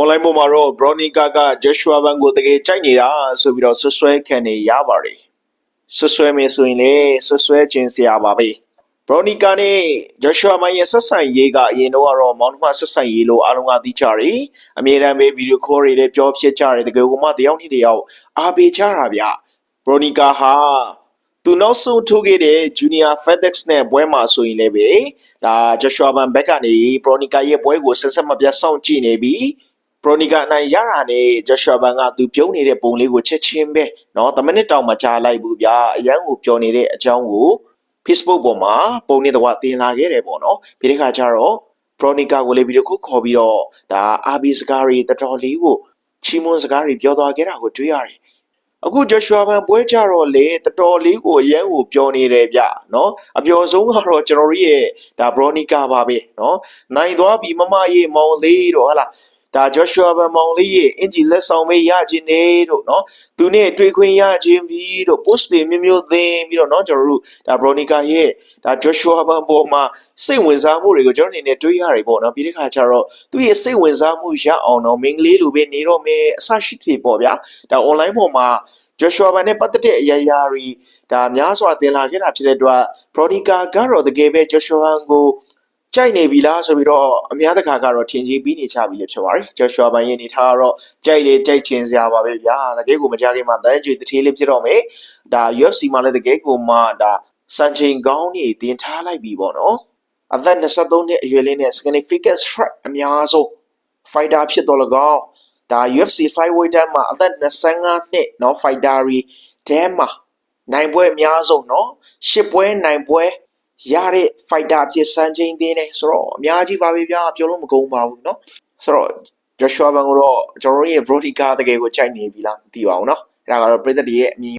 online ပေါ်မှာတော့ Bronica က Joshua Ban ကိုတကယ်ကြိုက်နေတာဆိုပြီးတော့ဆွဆွဲခံနေရပါတယ်ဆွဆွဲမယ်ဆိုရင်လေဆွဆွဲခြင်းစရာပါပဲ Bronica နဲ့ Joshua Ban ရဲ့ဆက်ဆံရေးကအရင်တော့ကတော့မောင်နှမဆက်ဆံရေးလို့အားလုံးကသိကြတယ်အမြဲတမ်းပဲဗီဒီယိုခေါ်တွေလည်းပြောဖြစ်ကြတယ်တကယ်ကိုမှတယောက်နဲ့တယောက်အားပေးကြတာဗျ Bronica ဟာသူနောက်ဆုံးထိုးခဲ့တဲ့ Junior FedEx နဲ့ပွဲမှာဆိုရင်လည်းပဲဒါ Joshua Ban ဘက်ကနေ Bronica ရဲ့ပွဲကိုဆက်ဆက်မပြတ်စောင့်ကြည့်နေပြီး Bronica အနိုင်ရတာနဲ့ Joshua Ban ကသူပြုံးနေတဲ့ပုံလေးကိုချက်ချင်းပဲเนาะတမနစ်တောင်မကြားလိုက်ဘူးဗျာအရန်ကိုပြောနေတဲ့အကြောင်းကို Facebook ပေါ်မှာပုံနဲ့တကွတင်လာခဲ့တယ်ပေါ့နော်ပြီးတဲ့ခါကျတော့ Bronica ကိုလည်းဗီဒီယိုခုခေါ်ပြီးတော့ဒါ RB စကားတွေတော်တော်လေးကိုချီးမွမ်းစကားတွေပြောသွားခဲ့တာကိုတွေ့ရတယ်အခု Joshua Ban ပွဲကြတော့လေတော်တော်လေးကိုအရန်ကိုပြောနေတယ်ဗျเนาะအပျော်ဆုံးကတော့ကျွန်တော်တို့ရဲ့ဒါ Bronica ပါပဲเนาะနိုင်သွားပြီမမရဲ့မောင်လေးတော့ဟလာ ဒါဂျော့ရှွာဗန်မောင်လေးရဲ့အင်ဂျီလက်ဆောင်မေးရခြင်းနေတို့နော်သူနဲ့တွေ့ခွင့်ရခြင်းပြီးတို့ post တွေမျိုးမျိုးသင်ပြီးတော့နော်ကျွန်တော်တို့ဒါ Bronica ရဲ့ဒါဂျော့ရှွာဗန်ပေါ်မှာစိတ်ဝင်စားမှုတွေကိုကျွန်တော်အနေနဲ့တွေးရတယ်ပေါ့နော်ပြီးတဲ့ခါကျတော့သူ့ရဲ့စိတ်ဝင်စားမှုရအောင်တော့မင်းကလေးလိုပဲနေတော့မယ်အဆရှိတယ်ပေါ့ဗျာဒါ online ပေါ်မှာဂျော့ရှွာဗန်နဲ့ပတ်သက်တဲ့အရာရာတွေဒါများစွာသင်လာခဲ့တာဖြစ်တဲ့အတွက် Bronica ကတော့တကယ်ပဲဂျော့ရှွာဗန်ကို ကြိုက်နေပြီလားဆိုပြီးတော့အများတကာကတော့ထင်ကြီးပြီးနေကြပြီလေဖြစ်ပါတယ် Joshua Ban ရဲ့အနေထားကတော့ကြိုက်လေကြိုက်ချင်စရာပါပဲဗျာတကယ်ကိုမကြခင်မှာတန်းကြွေတထေးလေးဖြစ်တော့မယ်ဒါ UFC မှာလည်းတကယ်ကိုမှဒါစံချိန်ကောင်းနေတင်ထားလိုက်ပြီပေါ့နော်အသက်23နှစ်အရွယ်လေးနဲ့ significant strike အများဆုံး fighter ဖြစ်တော့လကောင်းဒါ UFC flyweight တန်းမှာအသက်25နှစ်เนาะ fighter တွေတန်းမှာနိုင်ပွဲအများဆုံးเนาะရှစ်ပွဲနိုင်ပွဲ ရတဲ့ fighter အဖြစ်စံချိန်သေးတယ်ဆိုတော့အများကြီးပါပဲဗျာပြောလို့မကုန်ပါဘူးเนาะဆိုတော့ Joshua Ban ကိုတော့ကျွန်တော်တို့ရဲ့ Brotica တကယ်ကိုကြိုက်နေပြီလားမသိပါဘူးเนาะအဲ့ဒါကတော့ပြည်သက်တွေရဲ့အမြင်